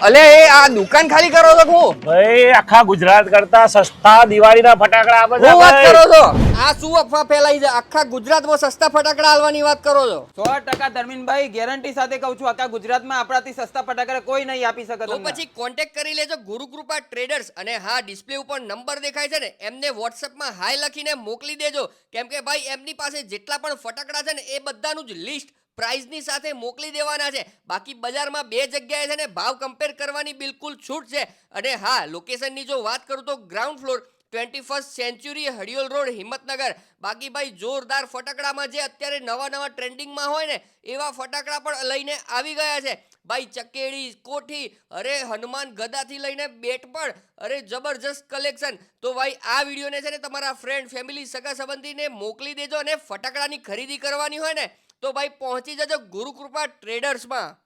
અલે એ આ દુકાન ખાલી કરો છો હું? ભાઈ આખા ગુજરાત કરતા સસ્તા દિવાળીના ફટાકડા આપે છે વાત કરો છો? આ શું અફવા ફેલાઈ છે? આખા ગુજરાતમાં સસ્તા ફટાકડા આલવાની વાત કરો છો? સો ટકા ધર્મીનભાઈ ગેરંટી સાથે કહું છું આખા ગુજરાતમાં આપણાથી સસ્તા ફટાકડા કોઈ નહીં આપી શકે તો પછી કોન્ટેક્ટ કરી લેજો ગુરુકૃપા ટ્રેડર્સ અને હા ડિસ્પ્લે ઉપર નંબર દેખાય છે ને એમને વોટ્સએપમાં હાય લખીને મોકલી દેજો. કેમ કે ભાઈ એમની પાસે જેટલા પણ ફટાકડા છે ને એ બધાનું જ લિસ્ટ પ્રાઇઝની સાથે મોકલી દેવાના છે. બાકી બજારમાં બે જગ્યાએ છે ને ભાવ કમ્પેર કરવાની બિલકુલ છૂટ છે. અને હા લોકેશનની જો વાત કરું તો ground floor twenty first century Hadiyol road, Himmatnagar. બાકી ભાઈ, જોરદાર ફટાકડામાં જે અત્યારે નવા નવા ટ્રેન્ડિંગમાં હોય ને, એવા ફટાકડા પણ લઈને આવી ગયા છે. ભાઈ, ચકેડી, કોઠી, અરે હનુમાન ગદાથી લઈને બેટ પણ, અરે જબરજસ્ત કલેક્શન તો ભાઈ, આ વિડીયોને છે ને તમારા ફ્રેન્ડ ફેમિલી સગા સંબંધીને મોકલી દેજો અને ફટાકડાની ખરીદી કરવાની હોય ને તો ભાઈ પહોંચી જજો ગુરુકૃપા ટ્રેડર્સમાં